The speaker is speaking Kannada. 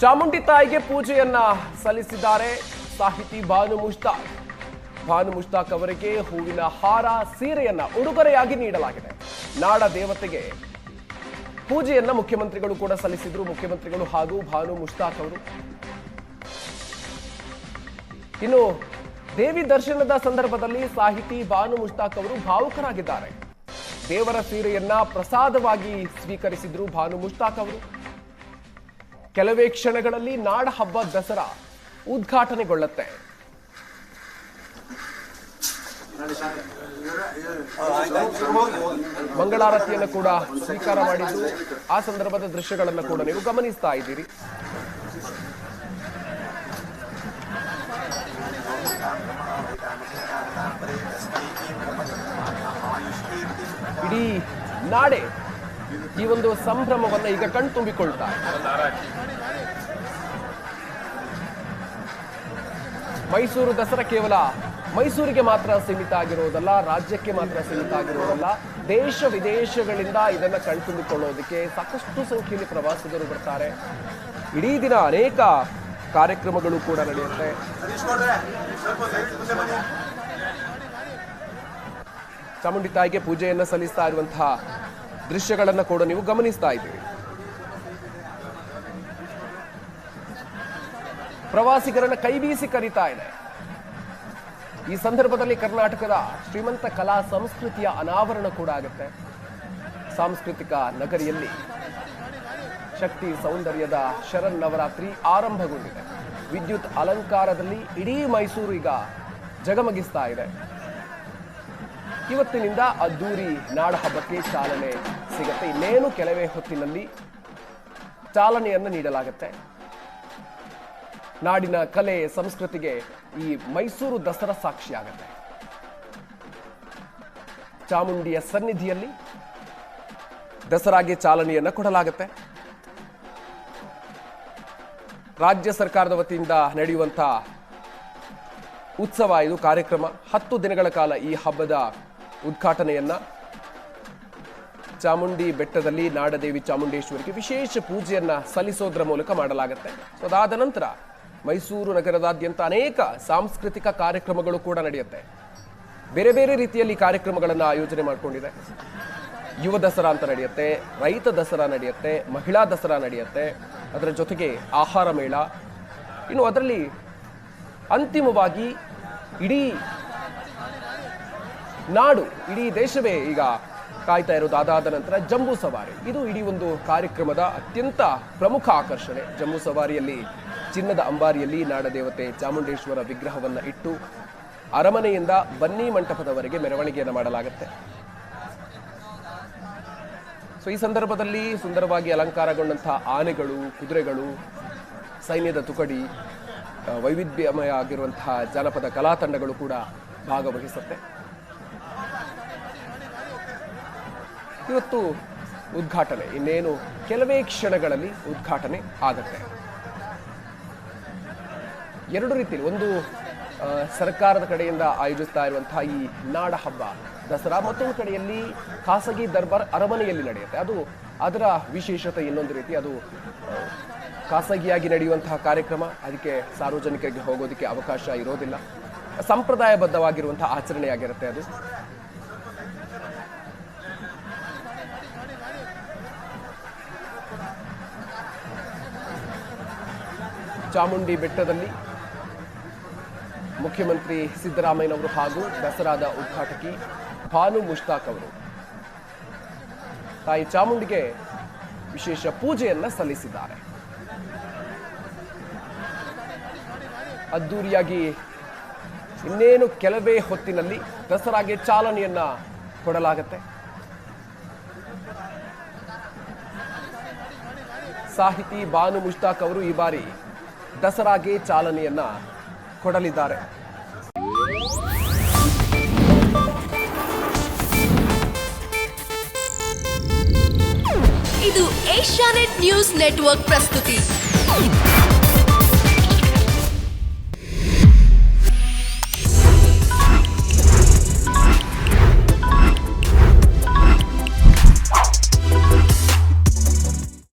ಚಾಮುಂಡಿ ತಾಯಿಗೆ ಪೂಜೆಯನ್ನ ಸಲ್ಲಿಸಿದ್ದಾರೆ ಸಾಹಿತಿ ಭಾನು ಮುಷ್ತಾಕ್. ಭಾನು ಮುಷ್ತಾಕ್ ಅವರಿಗೆ ಹೂವಿನ ಹಾರ, ಸೀರೆಯನ್ನ ಉಡುಗೊರೆಯಾಗಿ ನೀಡಲಾಗಿದೆ. ನಾಡ ದೇವತೆಗೆ ಪೂಜೆಯನ್ನ ಮುಖ್ಯಮಂತ್ರಿಗಳು ಕೂಡ ಸಲ್ಲಿಸಿದ್ರು, ಮುಖ್ಯಮಂತ್ರಿಗಳು ಹಾಗೂ ಭಾನು ಮುಷ್ತಾಕ್ ಅವರು. ಇನ್ನು ದೇವಿ ದರ್ಶನದ ಸಂದರ್ಭದಲ್ಲಿ ಸಾಹಿತಿ ಭಾನು ಮುಷ್ತಾಕ್ ಅವರು ಭಾವುಕರಾಗಿದ್ದಾರೆ. ದೇವರ ಸೀರೆಯನ್ನ ಪ್ರಸಾದವಾಗಿ ಸ್ವೀಕರಿಸಿದ್ರು ಭಾನು ಮುಷ್ತಾಕ್ ಅವರು. ಕೆಲವೇ ಕ್ಷಣಗಳಲ್ಲಿ ನಾಡ ಹಬ್ಬ ದಸರಾ ಉದ್ಘಾಟನೆಗೊಳ್ಳುತ್ತೆ. ಮಂಗಳಾರತಿಯನ್ನು ಕೂಡ ಸ್ವೀಕಾರ ಮಾಡಿದ್ದು ಆ ಸಂದರ್ಭದ ದೃಶ್ಯಗಳನ್ನು ಕೂಡ ನೀವು ಗಮನಿಸ್ತಾ ಇದ್ದೀರಿ. ಇಡೀ ನಾಡೆ ಈ ಒಂದು ಸಂಭ್ರಮವನ್ನ ಈಗ ಕಣ್ತುಂಬಿಕೊಳ್ತಾ. ಮೈಸೂರು ದಸರಾ ಕೇವಲ ಮೈಸೂರಿಗೆ ಮಾತ್ರ ಸೀಮಿತ ಆಗಿರುವುದಲ್ಲ ರಾಜ್ಯಕ್ಕೆ ಮಾತ್ರ ಸೀಮಿತ ಆಗಿರುವುದಲ್ಲ ದೇಶ ವಿದೇಶಗಳಿಂದ ಇದನ್ನ ಕಣ್ತುಂಬಿಕೊಳ್ಳೋದಕ್ಕೆ ಸಾಕಷ್ಟು ಸಂಖ್ಯೆಯಲ್ಲಿ ಪ್ರವಾಸಿಗರು ಬರ್ತಾರೆ ಇಡೀ ದಿನ ಅನೇಕ ಕಾರ್ಯಕ್ರಮಗಳು ಕೂಡ ನಡೆಯುತ್ತೆ ಚಾಮುಂಡಿ ತಾಯಿಗೆ ಪೂಜೆಯನ್ನು ಸಲ್ಲಿಸ್ತಾ ಇರುವಂತಹ ದೃಶ್ಯಗಳನ್ನ ಕೂಡ ನೀವು ಗಮನಿಸ್ತಾ ಇದ್ದೀರಿ. ಪ್ರವಾಸಿಗರನ್ನ ಕೈಬೀಸಿ ಕರೀತಾ ಇದೆ. ಈ ಸಂದರ್ಭದಲ್ಲಿ ಕರ್ನಾಟಕದ ಶ್ರೀಮಂತ ಕಲಾ ಸಂಸ್ಕೃತಿಯ ಅನಾವರಣ ಕೂಡ ಆಗುತ್ತೆ. ಸಾಂಸ್ಕೃತಿಕ ನಗರಿಯಲ್ಲಿ ಶಕ್ತಿ ಸೌಂದರ್ಯದ ಶರನ್ನವರಾತ್ರಿ ಆರಂಭಗೊಂಡಿದೆ. ವಿದ್ಯುತ್ ಅಲಂಕಾರದಲ್ಲಿ ಇಡೀ ಮೈಸೂರು ಈಗ ಜಗಮಗಿಸ್ತಾ ಇದೆ. ಇವತ್ತಿನಿಂದ ಅದ್ದೂರಿ ನಾಡಹಬ್ಬಕ್ಕೆ ಚಾಲನೆ ಸಿಗತ್ತೆ. ಇನ್ನೇನು ಕೆಲವೇ ಹೊತ್ತಿನಲ್ಲಿ ಚಾಲನೆಯನ್ನು ನೀಡಲಾಗುತ್ತೆ. ನಾಡಿನ ಕಲೆ, ಸಂಸ್ಕೃತಿಗೆ ಈ ಮೈಸೂರು ದಸರಾ ಸಾಕ್ಷಿಯಾಗುತ್ತೆ. ಚಾಮುಂಡಿಯ ಸನ್ನಿಧಿಯಲ್ಲಿ ದಸರಾಗೆ ಚಾಲನೆಯನ್ನು ಕೊಡಲಾಗುತ್ತೆ. ರಾಜ್ಯ ಸರ್ಕಾರದ ವತಿಯಿಂದ ನಡೆಯುವಂಥ ಉತ್ಸವ ಇದು ಕಾರ್ಯಕ್ರಮ. ಹತ್ತು ದಿನಗಳ ಕಾಲ ಈ ಹಬ್ಬದ ಉದ್ಘಾಟನೆಯನ್ನ ಚಾಮುಂಡಿ ಬೆಟ್ಟದಲ್ಲಿ ನಾಡದೇವಿ ಚಾಮುಂಡೇಶ್ವರಿಗೆ ವಿಶೇಷ ಪೂಜೆಯನ್ನ ಸಲ್ಲಿಸೋದ್ರ ಮೂಲಕ ಮಾಡಲಾಗುತ್ತೆ. ಸೊ ಅದಾದ ನಂತರ ಮೈಸೂರು ನಗರದಾದ್ಯಂತ ಅನೇಕ ಸಾಂಸ್ಕೃತಿಕ ಕಾರ್ಯಕ್ರಮಗಳು ಕೂಡ ನಡೆಯುತ್ತೆ. ಬೇರೆ ಬೇರೆ ರೀತಿಯಲ್ಲಿ ಕಾರ್ಯಕ್ರಮಗಳನ್ನು ಆಯೋಜನೆ ಮಾಡಿಕೊಂಡಿದೆ. ಯುವ ದಸರಾ ಅಂತ ನಡೆಯುತ್ತೆ, ರೈತ ದಸರಾ ನಡೆಯುತ್ತೆ, ಮಹಿಳಾ ದಸರಾ ನಡೆಯುತ್ತೆ, ಅದರ ಜೊತೆಗೆ ಆಹಾರ ಮೇಳ. ಇನ್ನು ಅದರಲ್ಲಿ ಅಂತಿಮವಾಗಿ ಇಡೀ ನಾಡು, ಇಡೀ ದೇಶವೇ ಈಗ ಕಾಯ್ತಾ ಇರೋದು ಅದಾದ ನಂತರ ಜಂಬೂ ಸವಾರಿ. ಇದು ಇಡೀ ಒಂದು ಕಾರ್ಯಕ್ರಮದ ಅತ್ಯಂತ ಪ್ರಮುಖ ಆಕರ್ಷಣೆ. ಜಂಬೂ ಸವಾರಿಯಲ್ಲಿ ಚಿನ್ನದ ಅಂಬಾರಿಯಲ್ಲಿ ನಾಡದೇವತೆ ಚಾಮುಂಡೇಶ್ವರ ವಿಗ್ರಹವನ್ನು ಇಟ್ಟು ಅರಮನೆಯಿಂದ ಬನ್ನಿ ಮಂಟಪದವರೆಗೆ ಮೆರವಣಿಗೆಯನ್ನು ಮಾಡಲಾಗುತ್ತೆ. ಸೊ ಈ ಸಂದರ್ಭದಲ್ಲಿ ಸುಂದರವಾಗಿ ಅಲಂಕಾರಗೊಂಡಂತಹ ಆನೆಗಳು, ಕುದುರೆಗಳು, ಸೈನ್ಯದ ತುಕಡಿ ವೈವಿಧ್ಯಮಯ ಆಗಿರುವಂತಹ ಜಾನಪದ ಕಲಾ ತಂಡಗಳು ಕೂಡ ಭಾಗವಹಿಸುತ್ತೆ. ಇವತ್ತು ಉದ್ಘಾಟನೆ, ಇನ್ನೇನು ಕೆಲವೇ ಕ್ಷಣಗಳಲ್ಲಿ ಉದ್ಘಾಟನೆ ಆಗತ್ತೆ. ಎರಡು ರೀತಿಯಲ್ಲಿ ಒಂದು ಸರ್ಕಾರದ ಕಡೆಯಿಂದ ಆಯೋಜಿಸ್ತಾ ಇರುವಂತಹ ಈ ನಾಡ ಹಬ್ಬ, ದಸರಾ ಮತ್ತೊಂದು ಕಡೆಯಲ್ಲಿ ಖಾಸಗಿ ದರ್ಬಾರ್ ಅರಮನೆಯಲ್ಲಿ ನಡೆಯುತ್ತೆ. ಅದು ಅದರ ವಿಶೇಷತೆ ಇನ್ನೊಂದು ರೀತಿ, ಅದು ಖಾಸಗಿಯಾಗಿ ನಡೆಯುವಂತಹ ಕಾರ್ಯಕ್ರಮ. ಅದಕ್ಕೆ ಸಾರ್ವಜನಿಕರಿಗೆ ಹೋಗೋದಕ್ಕೆ ಅವಕಾಶ ಇರೋದಿಲ್ಲ. ಸಂಪ್ರದಾಯಬದ್ಧವಾಗಿರುವಂತಹ ಆಚರಣೆಯಾಗಿರುತ್ತೆ ಅದು. ಚಾಮುಂಡಿ ಬೆಟ್ಟದಲ್ಲಿ ಮುಖ್ಯಮಂತ್ರಿ ಸಿದ್ದರಾಮಯ್ಯನವರು ಹಾಗೂ ದಸರಾದ ಉದ್ಘಾಟಕಿ ಭಾನು ಮುಷ್ತಾಕ್ ಅವರು. ತಾಯಿ ಚಾಮುಂಡಿಗೆ ವಿಶೇಷ ಪೂಜೆಯನ್ನ ಸಲ್ಲಿಸಿದ್ದಾರೆ. ಅದ್ದೂರಿಯಾಗಿ ಇನ್ನೇನು ಕೆಲವೇ ಹೊತ್ತಿನಲ್ಲಿ ದಸರಾಗೆ ಚಾಲನೆಯನ್ನ ಕೊಡಲಾಗತ್ತೆ. ಸಾಹಿತಿ ಬಾನು ಮುಷ್ತಾಕ್ ಅವರು ಈ ಬಾರಿ ದಸರಾಗೆ ಚಾಲನೆಯನ್ನ ಕೊಡಲಿದ್ದಾರೆ. ಇದು ಏಷ್ಯಾನೆಟ್ ನ್ಯೂಸ್ ನೆಟ್ವರ್ಕ್ ಪ್ರಸ್ತುತಿ.